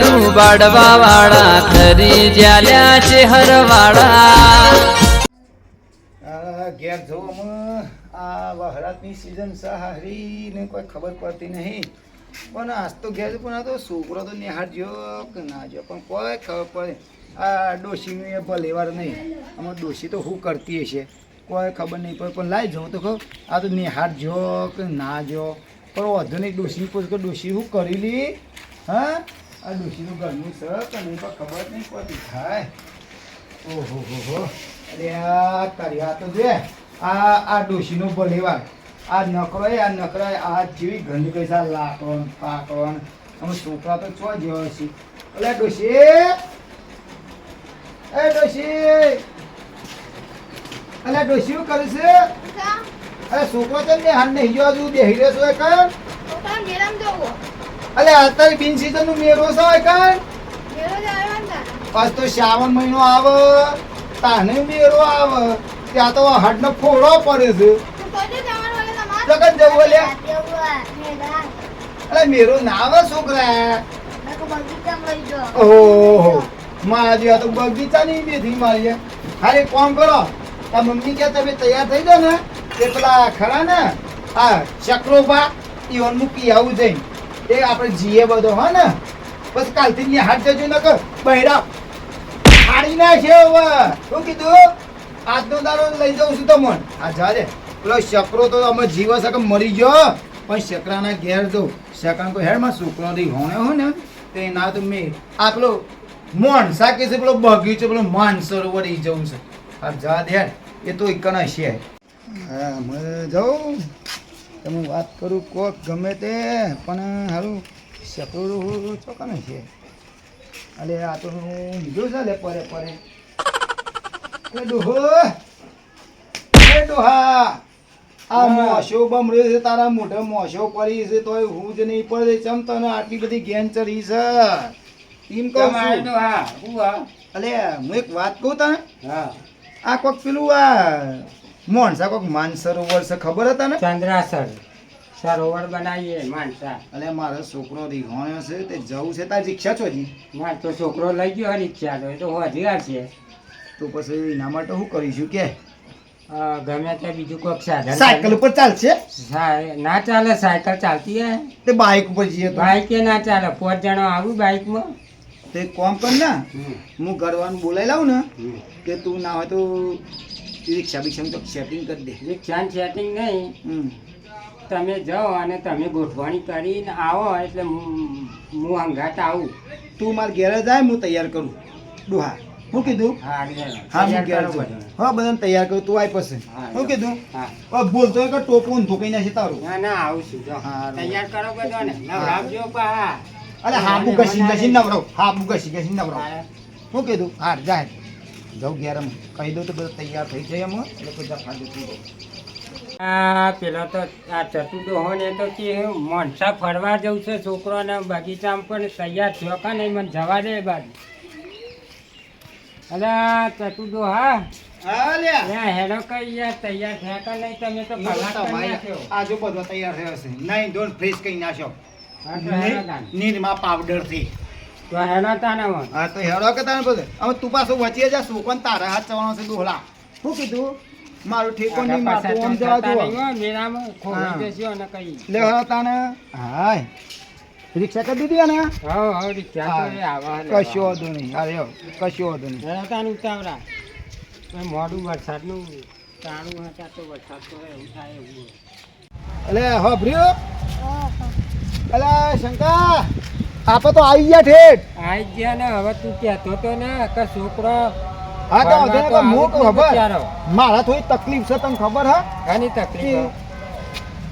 લાડુ બાડવા વાળા, ખરી જ્યાલ્યા છે હરવાળા ઘેર જોવામાં આ વહરાતની સિઝન સહારી કોઈ ખબર પડતી નહીં. પણ આજ તો ઘેર પણ તો છોકરો તો નિહાર જો કે ના જો પણ કોઈ ખબર પડે. આ ડોશીનું એ ભલેવાર નહીં. આમાં ડોશી તો હું કરતી હશે? કોઈ ખબર નહીં પડે. પણ લાવી જવું તો ખબર, આ તો નિહાર જો કે ના જો પણ વધુ નહીં ડોશી પૂછ કે ડોશી હું કરી લી હા? આ ડોશીનું ઘરનું છે તને પણ ખબર નહીં પડતી. થાય ઓહો હો હો. અરે આ તારી આ તો જે. આ આ ડોશીનો ભલેવાર આ નકરો આ નકરાય આ જેવી ગંધ કઈ સા લાકણ પાકણ અમે છોકરા તો છો જેવા છે અલે ડોશી. એ ડોશી. અલે ડોશી શું કરે છે? અરે છોકરો તો ને હાલ નહીં જો હજુ બેહી રહ્યો છો એ કણ અલે અત્યારે બિન સીઝનનું મેરો છે કાઈ? કણ તો શ્રાવણ મહિનો આવે તાને મેળો આવે. ત્યાં તો હાડનો ફોડો પડે છે. લગન જવું લે. અરે મેરો ના આવે છોકરા. ઓહો મારા જેવા તો બગીચાની બેથી મારી હારે કોમ કરો. આ મમ્મી કે તમે તૈયાર થઈ જાઓ ને તે પેલા ખરા ને હા ચક્રોબા ઈવન મૂકી આવું જઈને. એ આપણે જીએ બધો, હા ને? બસ કાલથી ની હાથ જજો ને કર બહેરા ના છે હવે. શું કીધું? આજનો દારો લઈ જાઉં છું તો મન આ જા પેલો શકરો તો અમે જીવા શકે મરી ગયો? પણ શકરાના ઘેર જો શકરા કોઈ હેડમાં શુક્રો રી હોણે હોય ને તે ના તો મેં આ પેલો મોણ કે છે, પેલો બગીચો, પેલો માન સરોવર ઈ જવું છે. આ જા દે એ તો એકના છે. હા મેં જાઉં. તમે વાત કરું કોક ગમે તે પણ હારું શકરું ચોકાને છે. અલે આ તો હું લીધો છે લે પરે પરે. એ ડોહો એ ડોહા આ મોશો બમડ્યો છે તારા મોઢે મોશો પડી છે તોય હું જ નહીં પડે. ચમ તને આટલી બધી ગેન ચડી છે? એમ કહું છું. અલે હું એક વાત કહું તને? આ કોક પેલું આ મોણસા કોક માનસરોવર છે ખબર હતા ને? ચંદ્રાસર. સરોવર બનાવીએ માણસા. અલે મારો છોકરો રીહોણ્યો છે તે જવું છે તારી રિક્ષા જી માર તો છોકરો લઈ ગયો રિક્ષા તો એ તો અધિકાર છે. તો પછી એના માટે શું કરીશું કે? ગમે તે બીજું કોઈક સાધન સાયકલ ઉપર ચાલશે? ના ચાલે સાયકલ ચાલતી હે? તે બાઇક ઉપર જઈએ તો. બાઈકે ના ચાલે પાંચ જણા આવું બાઈકમાં. તે કોમ કર ને. હું ઘરવાનું બોલાવી લાવું ને કે તું ના હોય તો રિક્ષા બિક્ષા તો સેટિંગ કરી દે. રિક્ષાનું સેટિંગ નહીં. તમે જાઓ અને તમે ગોઠવણી કરીને આવો એટલે હું હું હંગાત આવું. તું મારે ઘેરે જાય હું તૈયાર કરું. ડોહા શું કીધું? હા હું ઘેર છું. હા બધાને તૈયાર કરું. તું આય પછી. હા, શું કીધું? હા. બોલતો કે ટોપું ધોકાઈ કઈ નાખી તારું. ના ના આવું છું. જો. તૈયાર કરો બધો ને નવરાવજો પા અરે હાબુ ઘસી ઘસી નવરો હાબુ ઘસી ઘસી નવરો શું કીધું? હાર જાય જાઉં ઘેર એમ કહી દઉં તો બધું તૈયાર થઈ જાય એમ એટલે બધા જા થઈ જાય આ પેલા તો આ ચતુડો હોય ને તો કે મોનસા ફરવા જવું છે છોકરોને બગીચામાં પણ તૈયાર થયો કા નહીં? મને જવા દે બાજુ. અલે આ હા? કઈ યાર તૈયાર થયા કા નહીં? તમે તો આજુ બધો તૈયાર થયો છે નહીં ધોન ફ્રેશ કઈ નાખ્યો. નીરમાં પાવડરથી. તો હેડો તાને મને હા તો હેડો કે તારે બધે? હવે તું પાછું વચ્ચે જા સોકન તારા હાથ ચવાનો છે દોહલા શું કીધું? મારું ઠેકો નહીં મારતું આમ જવા દો મેળામાં હા. જશો ને કઈ. લે હવે તાને. હાય. રિક્ષા કરી દીધી ને હવ હવ રિક્ષા તો આવા કશો વાંધો નહીં. અરે હો, કશો વાંધો નહીં. હેડો તાન ઉતાવળા. મોડું વરસાદનું તાણું હતા તો વરસાદ તો એવું થાય એવું અલે હો ભર્યો? અલે શંકા! આપે તો આવી ગયા ઠેઠ. આઈ ગયા ને હવે તું કહેતો તો ને કે છોકરો હા તો ફરવા વધે તો તો આવું જ ખબર. મારા થોડી તકલીફ છે તને ખબર હા? આની તકલીફ?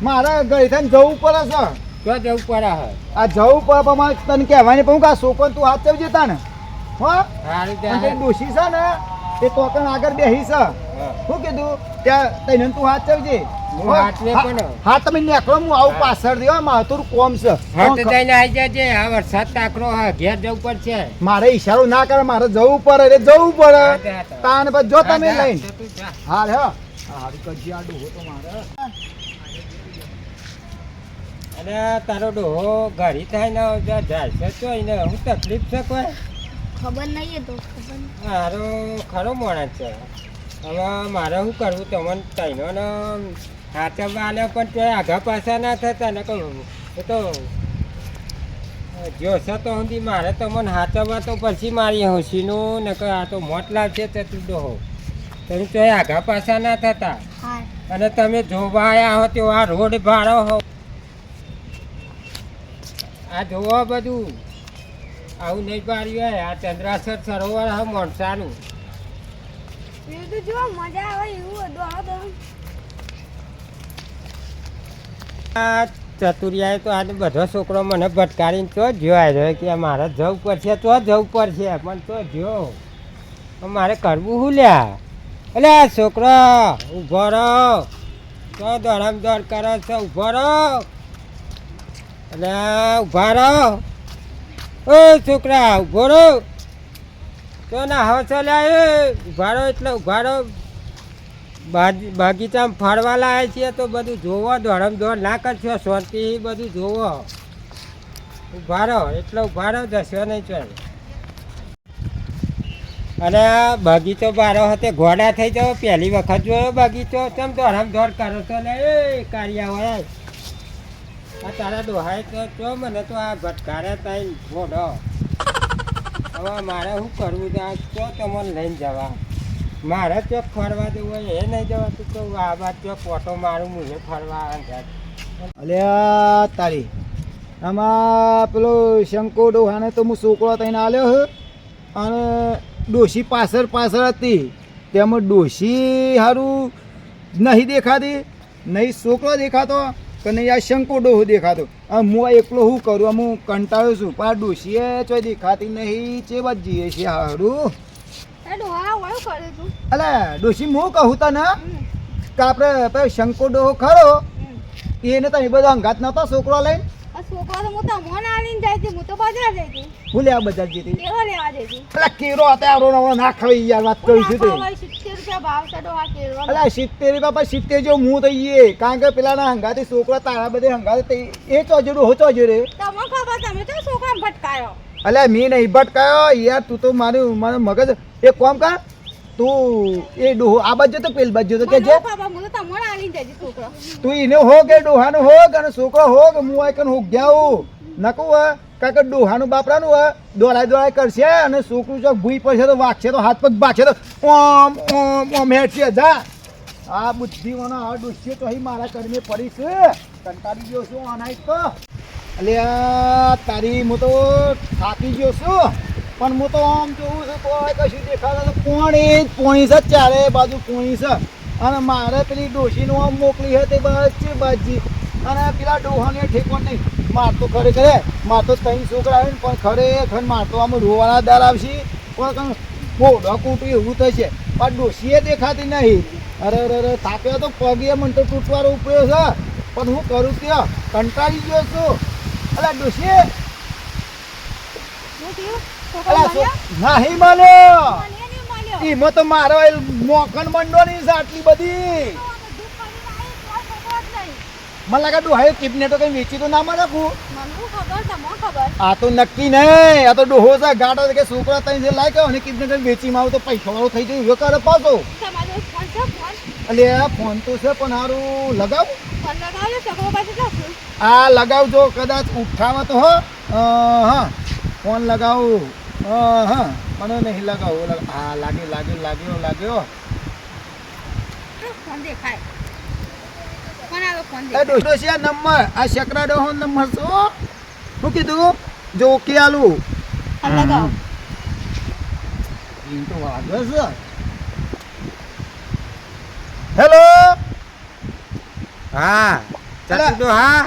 મારા થઈને જવું પડે છે. તો જવું પડે હા આ જવું પડે પણ મારે તને કહેવાય નહીં પણ હું કે આ છોકરો તું હાથ જવું જતા ને હા તે દોષી છે ને એ તોકણ આગળ બેહી છે. શું કીધું? ત્યાં તઈને તું હાથ ચડજે. હું તમે નેકળો હું આવું પાછળ દેવા મારું કોમ છે. હા જઈને આવી જજે આ વરસાદ તાકરો હા ઘેર જવું પડશે. મારે ઈશારો ના કરે મારે જવું પડે એટલે જવું પડે. તાન પછી જો તમે લઈ લઈને. હા. રે હારું કજી આ ડોહો તો મારે. અને તારો ડોહો ઘડી થાય ને જાય છે તો ને હું તકલીફ છે કોઈ? ખબર નહીં એ તો ખબર નહીં. મારો ખરો માણસ છે. હવે મારે શું કરવું? તમને તૈનો ને હાચવવાને પણ તો આઘા પાછા ના થતા ને કહું એ તો જોશો તો સુધી મારે તમને હાચવવા તો પછી મારી હોશીનો ને કે આ તો મોટ લાવશે તે તું ડોહો. તમે તો આઘા પાછા ના થતા. અને તમે જોવા આવ્યા હો તો આ રોડ ભાડો હો. આ જોવો બધું. આવું નહીં પાડ્યું હોય આ ચંદ્રાસર સરોવર હા મોણસાનું તો જો મજા આવે એવું આ તો આ ચતુરિયાએ તો આજે બધો છોકરો મને ભટકારીને તો જોયા રહ્યો કે મારે જવું પડશે, તો જવું પડશે, પણ તો જો. મારે કરવું શું લ્યા? એટલે છોકરો, ઊભો રહો. તો દોડમ દોડ કરો છો, ઊભો રહો. એટલે ઊભા રહો. ઓ છોકરા, ઊભો રહો. તો ના હવે ચાલ્યા એ. ઊભા રહો એટલે ઊભા રહો. બગીચામાં ફરવા લાવે છે તો બધું જોવો દોડમ દોડ ના કરશો શાંતિ બધું જોવો. ઊભા રહો, એટલે ઊભા રહો, જશો નહીં ચાલ અને બગીચો બારો હતે ઘોડા થઈ જાવ પહેલી વખત જોયો બગીચો. ચમ દોડ કરો છો ને એ કારિયા હોય. આ તારા ડોહાય તો ચો મને તો આ ભટકારે તઈ ઘોડો. હવે મારે શું કરવું આ ચો તમને લઈને જવા. મારે ચોક ફરવા જવું હોય એ નહીં જવાતું તો આ બાદ ચોક ઓટો મારું મુझे ફરવા અલ્યા તારી. આમાં પેલો શંકો ડોહાને તો હું છોકરો થઈને આલ્યો હે, અને ડોશી પાછળ પાછળ હતી. તેમાં ડોશી સારું નહીં દેખાતી, નહીં છોકરો દેખાતો કે નહીં આ શંકો ડોહો દેખાતો. આમ હું એકલો શું કરું હું કંટાળ્યો છું. પણ ડોશીએ ચોય દેખાતી નહીં, ચેવા જઈએ છીએ સારું અલે ડોશી હું કહું તને કે આપણે પેલો શંકો ડોહો ખરો. એને તમે બધો અંગાત નતો છોકરો લઈને? છોકરો તો હું તો મોન આલીને જાય છે હું તો બજાર જઈ હતી હું લેવા બજાર જતી કેવો લેવા જઈ હતી અલા કેરો અત્યારે ના યાર વાત કરી છું તે. સિત્તેર રૂપિયા ભાવ છે ડોહા કેળવાનો. અલા સિત્તેર બાપા સિત્તેર જો હું થઈ એ. કારણ કે પેલાના હંગાથી છોકરા તારા બધે હંગાથી એ ચોજડું હો ચોજડે. તમને ખબર તમે તો છોકરાને ભટકાયો. અલ્યા મી નહીં ભટકાયો. યાર તું તો મારું મારું મગજ એક કોમ કર તું એ ડોહો આ બાજુ તો પેલી બાજુ તો કે હું તો એને હો કે ડોહાનો હો કે અને છોકરો હો કે હું આ કન હું ગયા હું નકું હે કારણ કે ડોહાનું બાપરાનું હે દોડાય દોડાય કરશે અને છોકરું છે ભૂઈ પડશે તો વાગશે તો હાથ પગ બાગશે તો ઓમ ઓમ ઓમ હેઠશે જા. આ બુદ્ધિઓના આ ડોસીઓ તો અહીં મારા કર્મે પડી છે. કંટાળી ગયો છું આનાય તો. અલ્યા તારી હું તો થાકી ગયો છું. પણ હું તો આમ જોઉં છું કોઈ કશું દેખાતું. પોણી જ પોણી છે ચારે બાજુ પોણી અને મારે પેલી ડોશીનું આમ મોકલી હતી બચ્ચી બાજી. અને પેલા ડોહાને ઠેકો નહીં. માર તો ખરેખર માર તો ત્રણ છોકરા આવે પણ ખરેખર માર તો આમ રોવાના દર આવશે. પણ બોડો કૂટું એવું થશે. પણ ડોશીએ દેખાતી નહીં. અરે અરે અરે થાપ્યો તો પગે મને તો તૂટવાનો ઉપડ્યો છે. પણ હું કરું ત્યાં? કંટાળી ગયો છું. અલા ડોશી શું થયું છોકરો અલા મળ્યો? સો- નહીં માન્યો. મને નહીં મળ્યો. એમાં તો મારો એ મોકન મંડવાની આટલી બધી. મને લાગે ડોહાએ કિડને તો કઈ વેચી તો ના મળે કુ. મને શું ખબર તમને ખબર. આ તો નક્કી નહીં. આ તો ડોહો છે કે છોકરા તઈ જે લાગ્યો અને કિડને કઈ આવું તો પૈસા વાળો થઈ જાય એવો કરે પાછો. એટલે ફોન તો છે પણ હારું લગાવ. આ લગાવજો કદાચ ઉઠાવા તો હો હા. ફોન લગાવું. હા. મને નહીં લગાવું. હા લાગ્યો લાગ્યો લાગ્યો લાગ્યો. ફોન દેખાય. નંબર આ શકરા ડોહો નંબર શું કીધું? જો કે આલું ફોન લગાવો ઈ તો વાગે છે. હેલો હા. ચતુડો હા?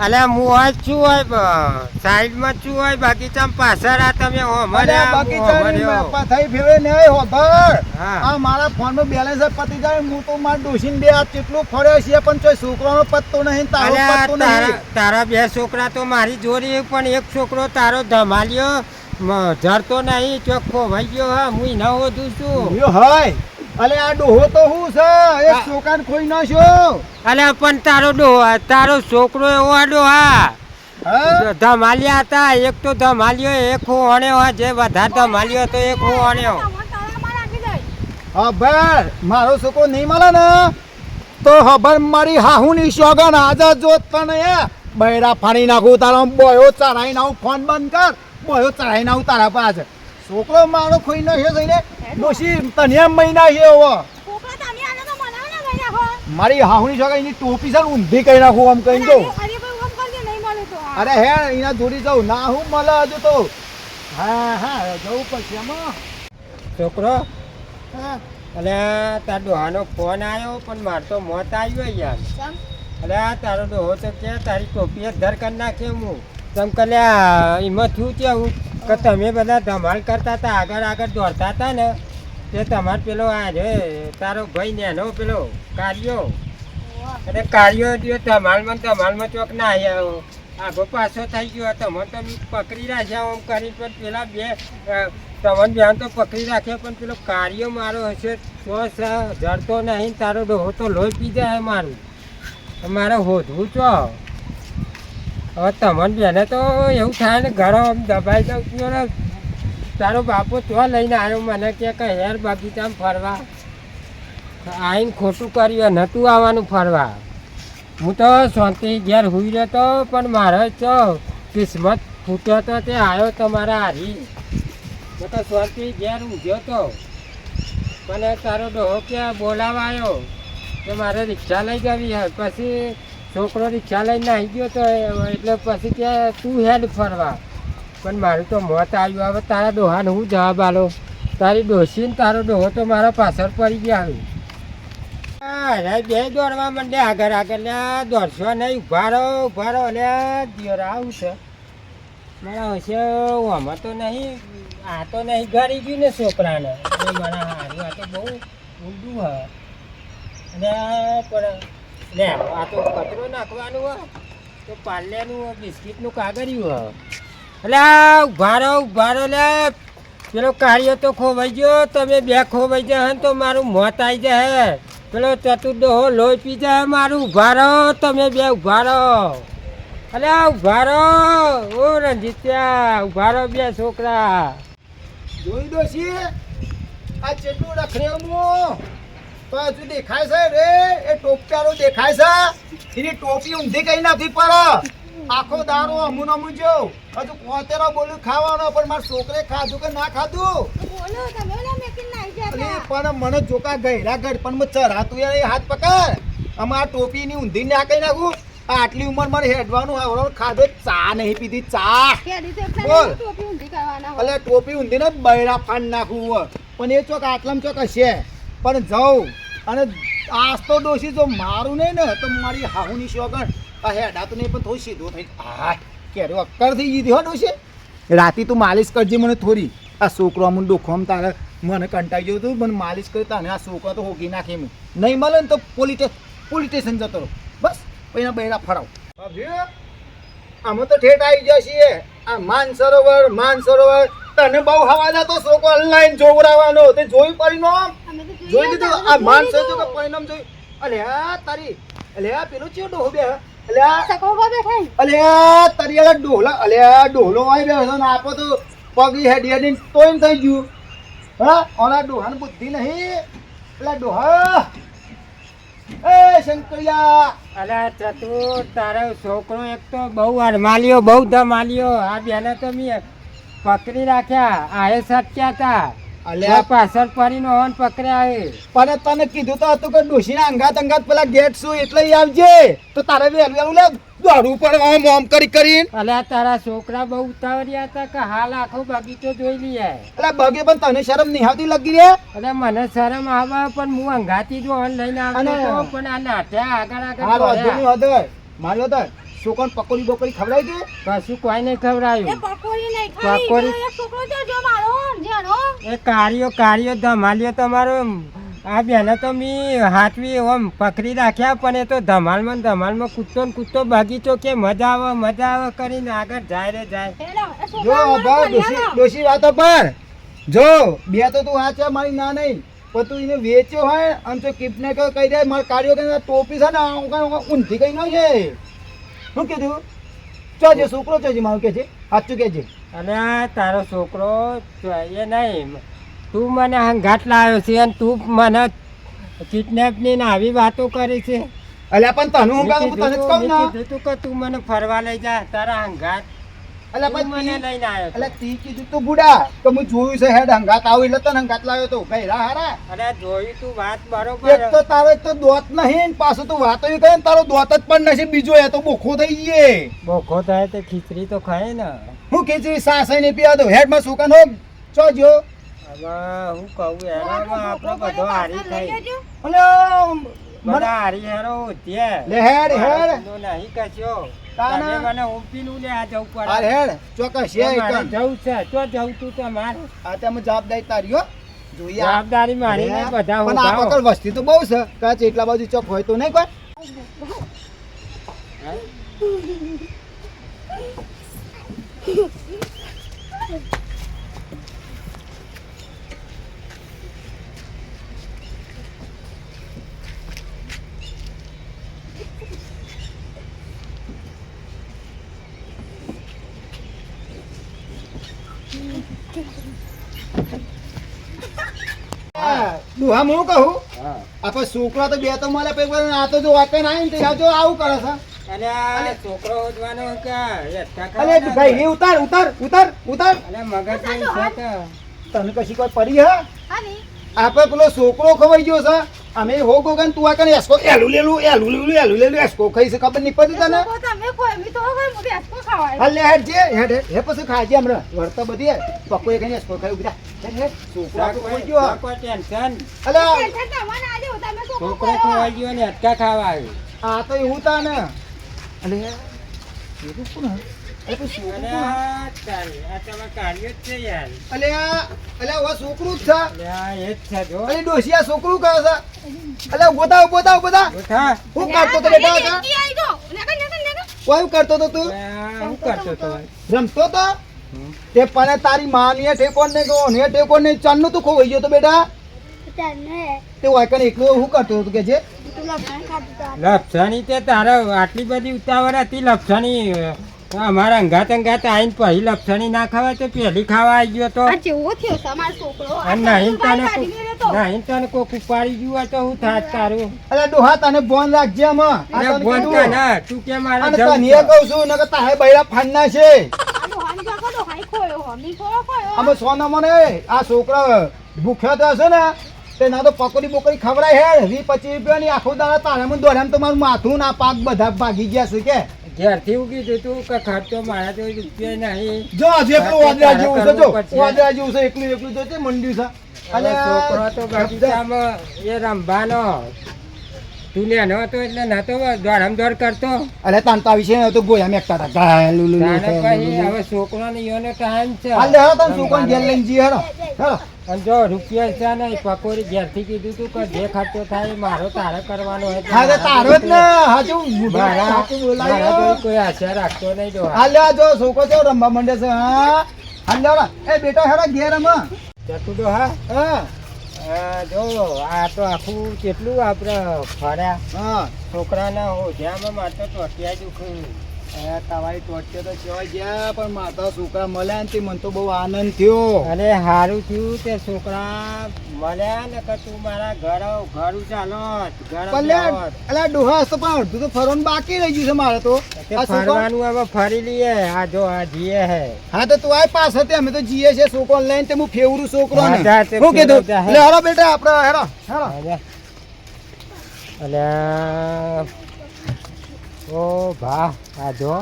અલે હું હોય છું હોય સાઈડ સાઈડમાં છું હોય બગીચામાં પાછળ આ તમે પાથાઈ ફેરવે ને હોધર હા. આ મારા ફોનમાં બેલેન્સ પતી જાય હું તો માર ડોસીન બે આ કેટલું ફર્યો છે પણ કોઈ છોકરો નો પત્તો નહીં તારો પત્તો નહીં. તારા બે છોકરા તો મારી જોડી પણ એક છોકરો તારો ધમાલ્યો જરતો નહીં ચોખ્ખો ભાઈ ગયો હા હું ના ઓધું છું. હાય. અલે આ ડોહો તો હું છે? એક હા. છોકરાને ખોઈ નાખ્યો. અલ્યા પણ તારો ડોહો તારો છોકરો એવો આડો હા? હા ધમાલિયા હતા એક તો ધમાલિયો એક હું અણ્યો જે બધા ધમાલિયો તો એક હું અણ્યો. ખબર મારો છોકરો નહીં મળે ને તો હબર મારી હાહુની સોગન આજે જો તને એ. બૈરા ફાડી નાખું તારો બોયો ચડાઈ નાખું ફોન બંધ કર. બોયો ચડાઈ નાખું તારા પાસે. છોકરો મારો ખોઈ ન હે જઈને ડોશી તને એમ મહિના ભાઈ નાખો. મારી હાહુની છોકરા એની ટોપી છે ને ઊંધી કરી નાખું આમ કહી. દઉં અરે હે એના જોડી જાઉં. ના હું મળે હજુ તો. હા હા જવું પડશે એમાં છોકરો. હા. અલ્યા તાર ડોહાનો ફોન આવ્યો પણ માર તો મોત આવ્યો યાર. અલે તારો ડોહો તો કે તારી ટોપી ધર કરી નાખે હું. તમ કલ્યા એમાં થયું કેવું કે તમે બધા ધમાલ કરતા હતા, આગળ આગળ દોડતા હતા ને, તે તમારે પેલો આ રે તારો ભાઈ નેનો પેલો, કાર્યો. અને કાર્યો ધમાલમાં ધમાલમાં ચોક ના આવ્યા આગો પાછો થઈ ગયો, તમે તો પકડી રાખ્યા આમ કરી પણ પેલા બે તમને બેન તો પકડી રાખ્યા, પણ પેલો કાર્યો મારો હશે તો જડતો નહીં, તારો ડોહો તો લોહી પી જાય મારું. મારે હોધવું છો હવે તમને બેને તો એવું થાય ને ઘરો દબાઈ દઉં ને. તારો બાપો ચો લઈને આવ્યો મને કે કે હેર બગીચામાં ફરવા. આઈને ખોટું કર્યું નહોતું આવવાનું ફરવા. હું તો શાંતિ ઘેર હુઈ રહ્યો તો પણ મારે ચો કિસ્મત ફૂટ્યો તો તે આવ્યો તમારા હારી. હું તો શાંતિ ઘેર ઊંઘ્યો તો. મને તારો ડોહો કે બોલાવા આવ્યો કે મારે રિક્ષા લઈ જવી પછી છોકરો રિક્ષા લઈને આવી ગયો તો એટલે પછી કે તું હેડ ફરવા. પણ મારું તો મોત આવ્યું. હવે તારા ડોહાને હું જવાબ આલો તારી ડોશી ને તારો ડોહો તો મારા પાછળ પડી ગયા હવે હા બે દોડવા માંડે આગળ આગળ. દોડશો નહીં. ઊભા રહો ઊભા રહો. લે, દિયોરા આવું છે? મારા હશે આમાં તો નહીં. આ તો નહીં ગરી ગયું ને છોકરાને. મારા હારું, આ તો બહુ ઊંડું હવે અને પણ લે આ તો કચરો નાખવાનું હોય, તો પાલ્યાનું બિસ્કિટનું કાગળિયું હોય. એટલે ઉભારો ઊભા રહો ઊભા રહો, લે. પેલો કાર્ય તો ખોવાઈ ગયો, તમે બે ખોવાઈ જાય તો મારું મોત આવી જાય પેલો ચતુર્દોહો લોહી પી જાય મારું ઉભારો તમે બે ઉભારો અલે ઉભારો ઓ રંજીત્યા ઉભારો બે છોકરા. જોઈ દો છીએ આ ચેટલું રખડ્યો તો હજુ દેખાય છે? રે એ ટોપચારો દેખાય છે? એની ટોપી ઊંધી કઈ નથી પર? આખો દારો અમુન અમુ જો. હજુ કોતેરો બોલું ખાવાનો પણ મારા છોકરે ખાધું કે ના ખાધું. પણ મને જોકા ગયરા ઘર પણ મેં ચરાતું યાર એ હાથ પકડ. આમાં આ ટોપીની ઊંધી ના કઈ નાખું? આટલી ઉંમર મારે હેડવાનું આવડો ખાધો ચા નહીં પીધી ચા. એટલા બોલ. ટોપી ઊંધી ને બૈરા ફાન નાખવું પણ એ ચોક આટલામાં ચોક હશે. પણ જાઉં. અને આજ તો ડોશી જો મારું નહીં ને તો મારી હાહુની શોગણ આ તો નહીં પણ થોડું સીધો થઈ હા કેરો અક્કર થઈ ગઈ હો ડોશી. રાતી તું માલિશ કરજે મને થોડી. આ છોકરો અમને ડોખોમ તારે મને કંટાઈ ગયું હતું મને માલિશ કરી તાને આ છોકરો તો હોગી નાખે એમ. નહીં મળે ને તો પોલીસ પોલીસ સ્ટેશન જતો રહો. બસ પછી બૈરા ફરાવ. અમે તો ઠેઠ આવી ગયા છીએ. આ માન સરોવર માન સરોવર. તને બહુ હવા જતો છોકરો ઓનલાઈન જોવડાવવાનો તે જોયું અમે તો જોઈએ જોઈ લીધું? આ માન સરોવર લીધું. પરિણામ જોઈ? અલે આ તારી અલે આ પેલું ચિયો ડોહો બે? અલે આ સકોબા બે છે. અલે આ તારી આ ડોહલા અલે આ ડોહલો આવી રહ્યો છે ને આપો તો પગી હેડી હેડી તોય થઈ ગયું. હા ઓલા ડોહાન બુદ્ધિ નહીં. પેલા ડોહા. એ શંકરિયા. અરે ચતુર તારો છોકરો એક તો બહુ અરમાલ્યો બહુ માલ્યો આ બેને તો મેં પકડી રાખ્યા આએ સટક્યા હતા પાછળ પડીને હોન પકડ્યા એ. પણ તને કીધું તો હતું કે ડોશીના અંગાત અંગાત પેલા ગેટ શું એટલે આવજે. તો તારે વેલ વેલું લે દોડવું પડે ઓમ ઓમ કરી કરીને. અલ્યા તારા છોકરા બહુ ઉતાવળ્યા હતા કે હાલ આખો બગીચો જોઈ લઈએ એટલે બગે પણ તને શરમ નહીં આવતી લગી રે? અરે મને શરમ આવે પણ હું અંગાતી જો ઓન લઈને પણ આ નાટ્યા આગળ આગળ મારી હદર છોકરાને પકોડી બકોડી ખવડાવી દે? કશું કોઈ નહીં એ ખવડાયું પકોડી નહીં પકોડી- છોકરો છે, જો મારો, જેનો. એ કાર્યો કાર્યો ધમાલ્યો તમારો આ બેને તો મી હાથવી ઓમ પકડી રાખ્યા પણ એ તો ધમાલમાં ધમાલમાં કૂદતો ને કૂદતો બગીચો કે મજા આવે મજા આવે કરીને આગળ જાય રે જાય. જો ડોશી કલ્યાણો. ડોશી વાતો પર. જો બે તો તું આ છે મારી ના નહીં. પણ તું એને વેચ્યો હોય અને તો કિડનેપ કહી દે મારે કાર્યો કે ટોપી છે ને ઊંધી કઈ ન છે. શું કીધું ચોજે છોકરો ચોજે મારું કે છે? સાચું કે છે? અને તારો છોકરો એ નહીં. તું મને હંગાટ લાવ્યો છે અને તું મને કિડનેપની ને આવી વાતો કરી છે. અલ્યા પણ તને હું કહું તને જ કહું ને. તું કે તું મને ફરવા લઈ જા તારા હંગાટ અલ્યા તું મને તી- લઈને આવ્યો અલ્યા તી કીધું તું બુડા તો હું જોયું છે હેડ હંગાત આવું એટલે તને હંગાત લાવ્યો તો. કઈ હારા અરે જોયું તું વાત એક બરોબર તો તારો એક તો દોત નહીં ને પાછું તું વાતો ય ને તારો દોત જ પણ નથી બીજો એ તો બોખો થઈ ગયે બોખો થાય તો ખીચડી તો ખાય ને. હું ખીચડી સાસઈ ને પીવા દઉં. હેડમાં સુકન હો ચો જો હવે હું કહું હેરામાં આપણો બધો હારી થાય મને બધા હારી હેરો ઉધ્યે. લે હેડ હેડ. નહીં કશ્યો. તાના. મને ઊંપીનું લે આ જવું પડે. હાર હેડ ચોક્કસ છે જવું છે તો જવું તું તમારે આ તમે જવાબદારી તારી હો. જોઈએ જવાબદારી મારી નહીં બધા પણ આ વખત વસ્તી તો બહુ છે. કચ્છ એટલા બાજુ ચોક હોય તો નહીં કોઈ? હા, દુહા હું કહું? હા. આપણે છોકરો તો બે તો મળે પછી આ તો જો વાત ના તો જો આવું કરે છે. અલે. છોકરો હોદવાનો કે અલે ભાઈ? એ ઉતાર ઉતાર ઉતાર ઉતાર. અલે મગજ તને કશી કોઈ પડી હા? આપણે પેલો છોકરો ખવાઈ ગયો છે. અમે હો ગોગન તું આ કને એસકો એલું લેલું એલું લેલું એલું લેલું એસકો ખાઈ છે ખબર નહીં પડી તને? તો તમે કોઈ મી તો કોઈ મોટી આસકો ખાવાય. હાલ હેડ જે હેડ હે પછી ખાજે હમણાં. વર્તા બધી હે પકો એ કઈ એસકો ખાઈ ઊભી. હેડ છોકરો ખવાઈ ગયો. ના કોઈ ટેન્શન. અલા ટેન્શન તમારે આજે તમે છોકરો ખવાઈ ગયો ને હેઠા ખાવા આવ્યો. આ તો એવું તા ને અલે એ તો કોણ? હે? છોકરો કહે છે. અલે હું તો બેટા કોઈ કરતો તો તું? અલે કરતો તો? રમતો તો? તે પણ તારી માની ટેકો ને ગો ને ઠેકોન ને? ચાંદનું તું ખોવાઈ ગયો તો બેટા. તને તે વાયકન એકલો હું કરતો હતો કે જે? તું ખાતું તા લપસાણી તે તારે આટલી બધી ઉતાવળ હતી લપસાણી અ, અમારા અંગાત અંગાત આઈને પછી લપસાણી ના ખાવા તો પહેલી ખાવા આવી ગયો તો. આ જેવો થયો છે છોકરો. આ અને નહીં તને કોક ઉપાડી ગયું તો હું થાત તારું. અરે ડોહા તને બોન રાખજે અરે તને ના તું કે મારે તને કહું છું નકર તારે બૈરા ફાડના છે. અમે સોના મને આ છોકરા ભૂખ્યા તો હશે ને તે ના તો પકોડી બોકડી ખવડાય હે. વી પચીસ રૂપિયા ની આખો દાડા તારે મને દોડ્યા તો મારું માથું ના પાક બધા ભાગી ગયા છે કે. ઘેરથી ઉગી તું તું કે ખર્ચો મારા તો રૂપિયા નહીં. જો આજે એકલું વાદળા જેવું છે જો. વાદરા જેવું છે એકલું એકલું તો છે મંડ્યું છે. અને છોકરો તો બગીચામાં એ રંભાનો દુનિયા નો હતો એટલે નતો દોડમ દોડ કરતો. અરે તાંતા વિશે તો ગોયા મેકતા હતા. લુલુ. હવે છોકરો ને ઈયોનો ટાઈમ છે. હાલ દે હેડો તને છોકરો જેલ લઈને જી હેડો હેડો અને જો રૂપિયા છે ને પકોરી ઘેરથી કીધું તું કે જે ખર્ચો થાય મારો તારે કરવાનો હોય હા તારો જ ને હાચું મારા કોઈ આશા રાખતો નહીં જો હાલે આ જો છોકરો છો રમવા માંડે છે હા. હાલ એ બેટા હેડો ઘેર જતું ચતુડો હા. હા જો આ તો આખું કેટલું આપણે ફર્યા. હા. છોકરાના હોદ્યામાં માત્ર ટોટિયા દુખ્યું એ તમારી ટોટકે તો કહેવાય ગયા પણ માતા છોકરા મળ્યા ને મને તો બહુ આનંદ થયો. અને સારું થયું તે છોકરા મળ્યા ને કે તું મારા ઘર ઘર ચાલો ઘર પણ લે અલા ડોહા હશે પણ અડધું તો ફરવાનું બાકી રહી ગયું છે મારે તો. ફરવાનું હવે ફરી લઈએ. આ જો આ જીએ હે. હા તો તું આય પાસ હતી અમે તો જીએ છે છોકરો લઈને તે હું ફેવરું છોકરો હું કીધું એટલે હે. બેટા આપણે હેડો હેડો. અલ્યા ઓ ભા. આ જો,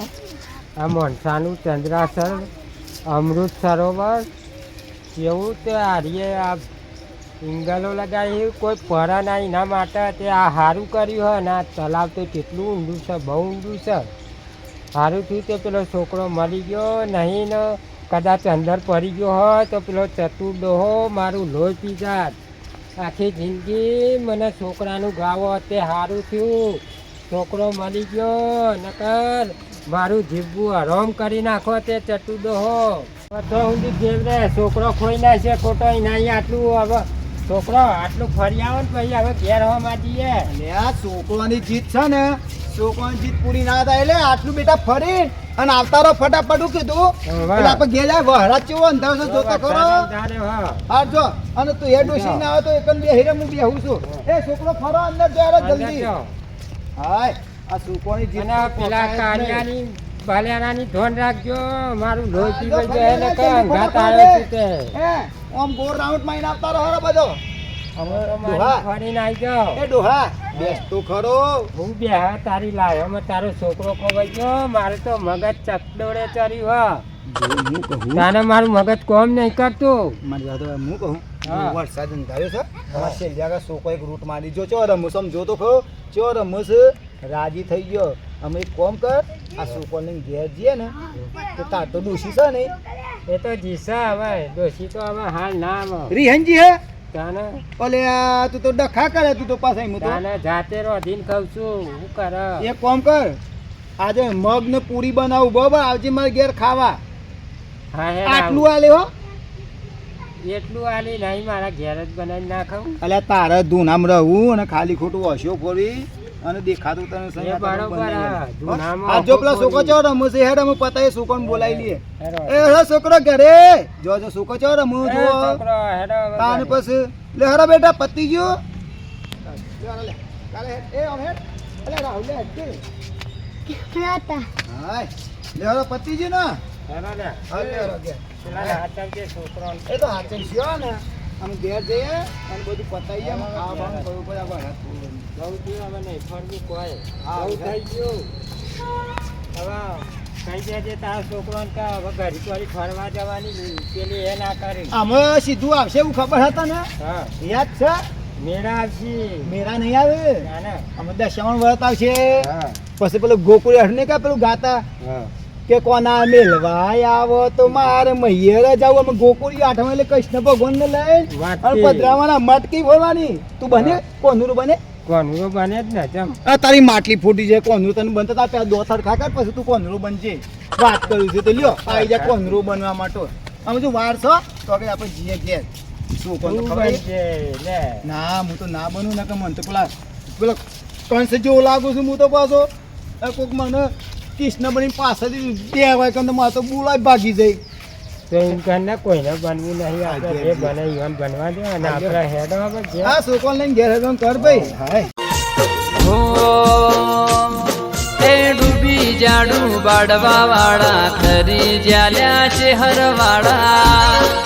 આ મોનસાનું ચંદ્રાસર અમૃત સરોવર એવું તે હારીએ આ ઇંગલો લગાવી, કોઈ પરા ના એના માટે તે આ સારું કર્યું હોય ને, આ તલાવ તો કેટલું ઊંડું છે, બહુ ઊંડું છે. સારું થયું તે પેલો છોકરો મરી ગયો, નહીં ને કદાચ અંદર પડી ગયો હોય તો પેલો ચતુર્દોહો મારું લોહી પી આખી જિંદગી મને છોકરાનું ગાવો, તે સારું થયું. છોકરો મળી ગયો નકર મારું જીવવું હરામ કરી નાખો તે ચટુ દોહો બધો ઊંધી જેવડે છોકરો ખોઈ નાખશે ખોટો નહીં આટલું હવે છોકરો આટલું ફરી આવો ને પછી હવે ઘેર હોવા માંડીએ અને આ છોકરોની જીત છે ને છોકરોની જીત પૂરી ના થાય એટલે આટલું બેટા ફરી અને આવતા રહો ફટાફટ કીધું એટલે આપણે ઘેર જાય વહરા ચેવો અંધાર છે જોતા કરો હા. જો અને તું એ ડોસી ના આવે તો એકન બે હીરે હું બેહું છું. એ છોકરો ફરો અંદર જાય જલ્દી. હાય આ સુકોની જીત અને પેલા કાળિયાની ભાલિયાનાની ધોન રાખજો મારું લોહી જો જાય ને ભાલિયાના કઈ આવે છે તે? આમ ગોળ રાઉન્ડમાં આવતા રહો રે બધો. તારી છોકરો ખોવાઈ ગયો મારે તો મગજ ચકડોળે ચડ્યું તાને મારું મગજ કોમ નહીં કરતું. મારી વાત હું કહું. વરસાદ અંધાર્યો છે. અમારા શેલિયા છોકરો એક રૂટ મારી જો ચો રમો સમજો તો ખો ચો રમું રાજી થઈ ગયો. અમે એક કોમ કર આ છોકરાને ઘેર જઈએ ને તો તાર તો દોષી છે ને એ તો જીસા હવે દોષી તો હવે હાલ ના આવે રિહનજી હે? તાને? ઓલે આ તું તો ડખા કરે તું તો પાસે હું તો. તાને જાતે રોધીને ખાઉં છું હું કર. એક કોમ કર. આજે મગ ને પૂરી બનાવું બરાબર? આવજે મારે ઘેર ખાવા. હા હે આટલું આ હો. એટલું આલી નહીં મારા ઘેર જ બનાવી ના ખાવું અલ્યા તારે ધૂનામ રહું અને ખાલી ખોટું વસ્યો ફોડી અને દેખાતું તને સહી આ હા. જો પેલા છોકરો ચો રમો છે હેડ અમે પતાય છોકરાને બોલાવી લઈએ. એ હેડો છોકરો ઘરે. જો જો છોકરો ચો રમો જો હેરો તાને પછી લે હેડો બેટા પતી ગયો. લે. કાલે એ આમ હેડ. અલે રાહુલ લે હેડ કે. હતા હાય. લે હેડો પતી ગયો ને? ઘેર. એ તો ને. જઈએ અને બધું પતાઈએ. અમે ખાવા કરવું પડે આપણે હવે નહીં ફરવું કોઈ. આવું થઈ ગયું. હવે કઈ દેજે તારા છોકરોને કે હવે ફરવા જવાની પેલી એ ના કરી. અમે સીધું આવશે એવું ખબર હતા ને? હા. યાદ છે? મેળા આવશે. મેળા નહીં આવે? અમે દશાવણ વ્રત આવશે. પછી પેલું ગોકુળ હરને કે પેલું ગાતા? હા. કે કોના મેલવાય આવો તો મારે મૈયર જાવ અમે ગોકુળી આઠમ એટલે કૃષ્ણ ભગવાન ને લઈ. અને પધરાવાના મટકી ફોડવાની તું બને? કોનું બને? કોનું બને જ ને ચમ. આ તારી માટલી ફૂટી છે કોનું તને બનતા તા પેલા દોથર ખાકર પછી તું કોનરું બનજે. વાત કરું છે તો લ્યો. આવી જા કોનરું બનવા માટે. અમે જો વાર છો? તો કે આપણે જીએ ઘેર. શું કોનું ખબર? છે? લે. ના હું તો ના બનું ને કે મને તો પેલા પેલા કંસ જેવો લાગુ છું હું તો પાછો. કોક મને કૃષ્ણ બની પાછળથી બે વાય કે મારે તો બોલાય ભાગી જાય. તો એમ કરીને કોઈને બનવું નહીં આપણે જે બને ઈવન બનવા દે અને આપણે હેડો જે હા છોકરો લઈને ઘેર હેડવાનું કર ભાઈ. હાય. એ ડૂબી જાડું બાડવા વાળા ખરી જ્યાલ્યા છે હરવાળા.